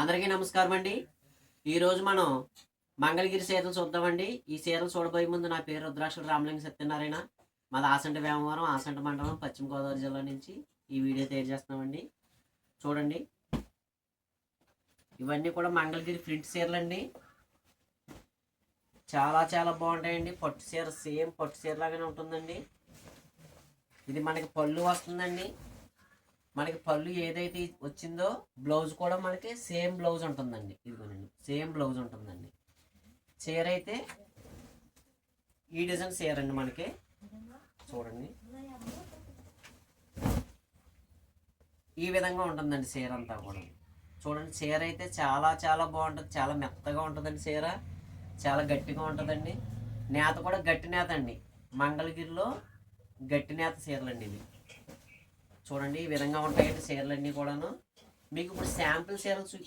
అందరికీ నమస్కారం అండి. ఈరోజు మనం మంగళగిరి సీరలు చూద్దామండి. ఈ సీరలు చూడబోయే ముందు నా పేరు రుద్రాక్షుడు రామలింగ సత్యనారాయణ. మాది ఆసంట వేమవరం ఆసంట మండలం పశ్చిమ గోదావరి జిల్లా నుంచి ఈ వీడియో తయారు చేస్తున్నామండి. చూడండి. ఇవన్నీ కూడా మంగళగిరి ప్రింట్ సీరలు అండి చాలా చాలా బాగుంటాయండి. పట్టు సీర సేమ్ పట్టు సీర లాగానే ఉంటుందండి. ఇది మనకి పళ్ళు వస్తుందండి. మనకి పళ్ళు ఏదైతే వచ్చిందో బ్లౌజ్ కూడా మనకి సేమ్ బ్లౌజ్ ఉంటుందండి. ఇదిగోనండి సేమ్ బ్లౌజ్ ఉంటుందండి. చీర అయితే ఈ డిజైన్ చీర అండి మనకి. చూడండి. ఈ విధంగా ఉంటుందండి చీర అంతా కూడా. చూడండి చీర అయితే చాలా చాలా బాగుంటుంది. చాలా మెత్తగా ఉంటుందండి చీర. చాలా గట్టిగా ఉంటుందండి. నేత కూడా గట్టి నేత అండి. మంగళగిరిలో గట్టి నేత చీరలండి ఇవి. చూడండి ఈ విధంగా ఉంటాయండి చీరలు అన్నీ కూడాను. మీకు ఇప్పుడు శాంపుల్ చీరలు చూ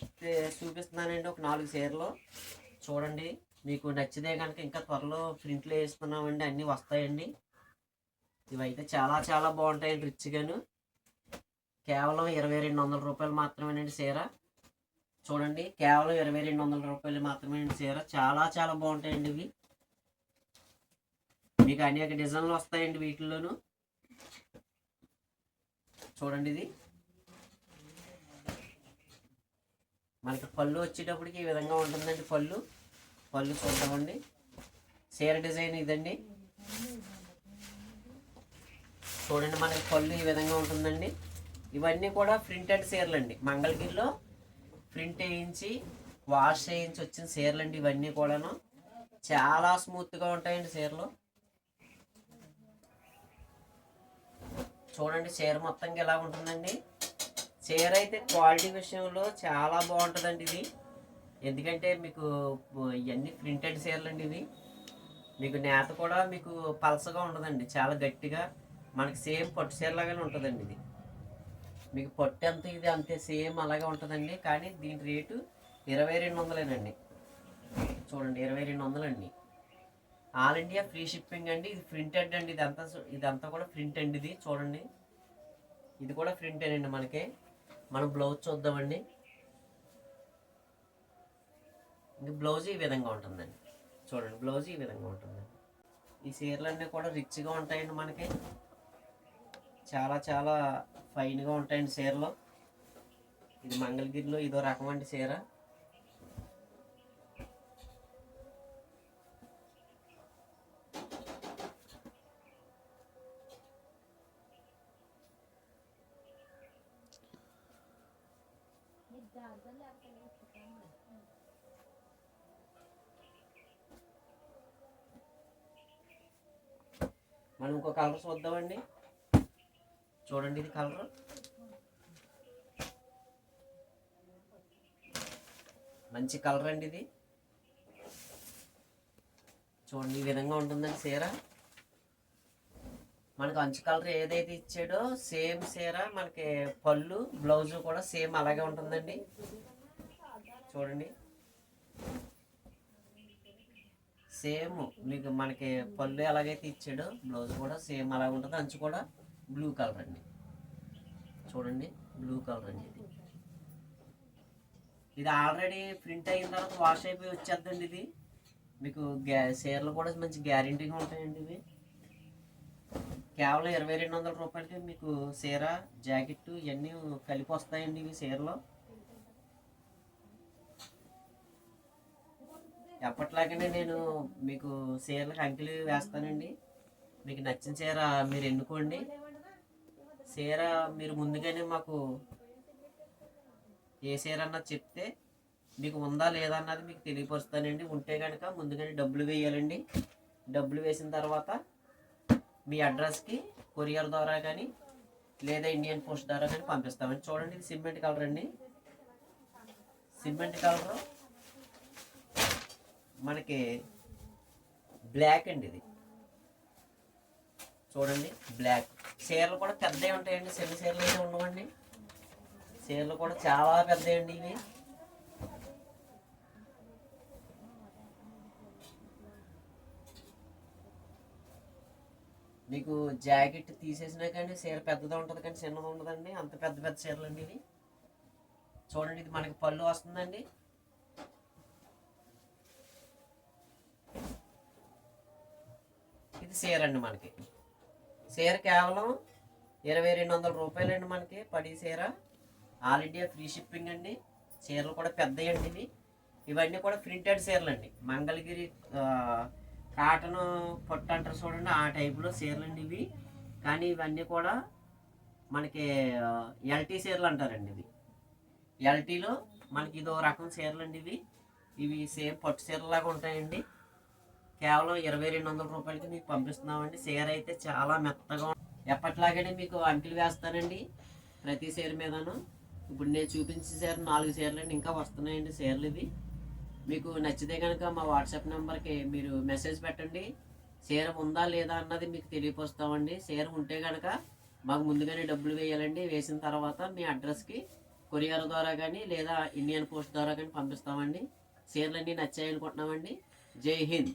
చూపిస్తున్నానండి ఒక నాలుగు చీరలు. చూడండి మీకు నచ్చితే కనుక ఇంకా త్వరలో ప్రింట్లు వేస్తున్నామండి అన్నీ వస్తాయండి. ఇవైతే చాలా చాలా బాగుంటాయండి రిచ్గాను. కేవలం ఇరవై రెండు వందల రూపాయలు మాత్రమేనండి చీర. చూడండి కేవలం ఇరవై రెండు వందల రూపాయలు మాత్రమేనండి చీర. చాలా చాలా బాగుంటాయండి ఇవి. మీకు అనేక డిజైన్లు వస్తాయండి వీటిల్లోనూ. చూడండి ఇది. మనకి పళ్ళు వచ్చేటప్పటికి ఈ విధంగా ఉంటుందండి పళ్ళు. పళ్ళు చూద్దామండి. చీర డిజైన్ ఇదండి. చూడండి మనకి పళ్ళు ఈ విధంగా ఉంటుందండి. ఇవన్నీ కూడా ప్రింటెడ్ చీరలు అండి మంగళగిరిలో ప్రింట్ వేయించి వాష్ చేయించి వచ్చిన చీరలు అండి ఇవన్నీ కూడాను. చాలా స్మూత్గా ఉంటాయండి చీరలు. చూడండి చీర మొత్తంగా ఎలా ఉంటుందండి. చీర అయితే క్వాలిటీ విషయంలో చాలా బాగుంటుందండి ఇది. ఎందుకంటే మీకు ఇవన్నీ ప్రింటెడ్ చీరలు అండి ఇవి. మీకు నేత కూడా మీకు పలసగా ఉండదండి చాలా గట్టిగా. మనకి సేమ్ పట్టు చీరలాగానే ఉంటుందండి ఇది. మీకు పట్టు ఎంత ఇది అంతే సేమ్ అలాగే ఉంటుందండి. కానీ దీని రేటు ఇరవై రెండు వందలేనండి. చూడండి ఇరవై రెండు వందలండి. ఆల్ ఇండియా ఫ్రీ షిప్పింగ్ అండి. ఇది ప్రింటెడ్ అండి. ఇదంతా చూ- ఇదంతా కూడా ప్రింట్ అండి ఇది. చూడండి. ఇది కూడా ప్రింట్ అండి మనకి. మనం బ్లౌజ్ చూద్దామండి. ఇంకా బ్లౌజ్ ఈ విధంగా ఉంటుందండి. చూడండి బ్లౌజ్ ఈ విధంగా ఉంటుందండి. ఈ చీరలన్నీ కూడా రిచ్గా ఉంటాయండి మనకి. చాలా చాలా ఫైన్గా ఉంటాయండి చీరలు. ఇది మంగళగిరిలో ఇదో రకం అండి చీర. మనం ఇంకో కలర్ చూద్దామండి. చూడండి ఇది కలర్ మంచి కలర్ అండి ఇది. చూడండి ఈ విధంగా ఉంటుందండి చీర. మనకు అంచు కలర్ ఏదైతే ఇచ్చాడో సేమ్ చీర మనకి పళ్ళు బ్లౌజు కూడా సేమ్ అలాగే ఉంటుందండి. చూడండి. సేమ్ మీకు మనకి పళ్ళు ఎలాగైతే ఇచ్చాడో బ్లౌజ్ కూడా సేమ్ అలాగే ఉంటుంది. అంచు కూడా బ్లూ కలర్ అండి. చూడండి బ్లూ కలర్ అండి ఇది. ఇది ఆల్రెడీ ప్రింట్ అయిన తర్వాత వాష్ అయిపోయి వచ్చేద్దండి ఇది. మీకు గ్యా చీరలు కూడా మంచి గ్యారెంటీగా ఉంటాయండి ఇవి. కేవలం ఇరవై రెండు వందల రూపాయలకి మీకు చీర జాకెట్ ఇవన్నీ కలిపి వస్తాయండి ఇవి చీరలో? ఎప్పట్లాగానే నేను మీకు చీరలకు అంకెలు వేస్తానండి. మీకు నచ్చిన చీర మీరు ఎన్నుకోండి. చీర మీరు ముందుగానే మాకు ఏ చీర అన్నది చెప్తే మీకు ఉందా లేదా అన్నది మీకు తెలియపరుస్తానండి. ఉంటే కనుక ముందుగానే డబ్బులు వేయాలండి. డబ్బులు వేసిన తర్వాత మీ అడ్రస్కి కొరియర్ ద్వారా కానీ లేదా ఇండియన్ పోస్ట్ ద్వారా కానీ పంపిస్తామండి. చూడండి ఇది సిమెంట్ కలర్ అండి. సిమెంట్ కలర్ మనకి బ్లాక్ అండి ఇది. చూడండి బ్లాక్ చీరలు కూడా పెద్దవి ఉంటాయండి చిన్న చీరలు అయితే ఉండవండి. చీరలు కూడా చాలా పెద్దవి అండి ఇవి. మీకు జాకెట్ తీసేసినా కానీ చీర పెద్దది ఉంటుంది కానీ చిన్నది ఉండదండి. అంత పెద్ద పెద్ద చీరలు అండి ఇవి. చూడండి ఇది మనకి పళ్ళు వస్తుందండి. ఇది చీర అండి మనకి. చీర కేవలం ఇరవై రెండు వందల రూపాయలండి మనకి పడి చీర. ఆల్ ఇండియా ఫ్రీ షిప్పింగ్ అండి. చీరలు కూడా పెద్దవి అండి ఇవి. ఇవన్నీ కూడా ప్రింటెడ్ చీరలు అండి మంగళగిరి కాటన్ పొట్టు అంటారు చూడండి ఆ టైపులో చీరలు అండి ఇవి. కానీ ఇవన్నీ కూడా మనకి ఎల్టీ చీరలు అంటారండి ఇవి. ఎల్టీలో మనకి ఇదో రకం చీరలు అండి ఇవి. ఇవి సేమ్ పట్టు చీరలాగా ఉంటాయండి. కేవలం ఇరవై రెండు వందల రూపాయలకి మీకు పంపిస్తున్నామండి. చీర అయితే చాలా మెత్తగా ఉం- ఎప్పట్లాగానే మీకు అంకిలు వేస్తానండి ప్రతి చీర మీదను. ఇప్పుడు నేను చూపించే చీర నాలుగు చీరలు అండి ఇంకా వస్తున్నాయండి చీరలు ఇవి. మీకు నచ్చితే కనుక మా వాట్సాప్ నెంబర్కి మీరు మెసేజ్ పెట్టండి. చీర ఉందా లేదా అన్నది మీకు తెలియపరుస్తామండి. చీర ఉంటే కనుక మాకు ముందుగానే డబ్బులు వేయాలండి. వేసిన తర్వాత మీ అడ్రస్కి కొరియర్ ద్వారా కానీ లేదా ఇండియన్ పోస్ట్ ద్వారా కానీ పంపిస్తామండి. చీరలన్నీ నచ్చాయనుకుంటున్నామండి. జై హింద్.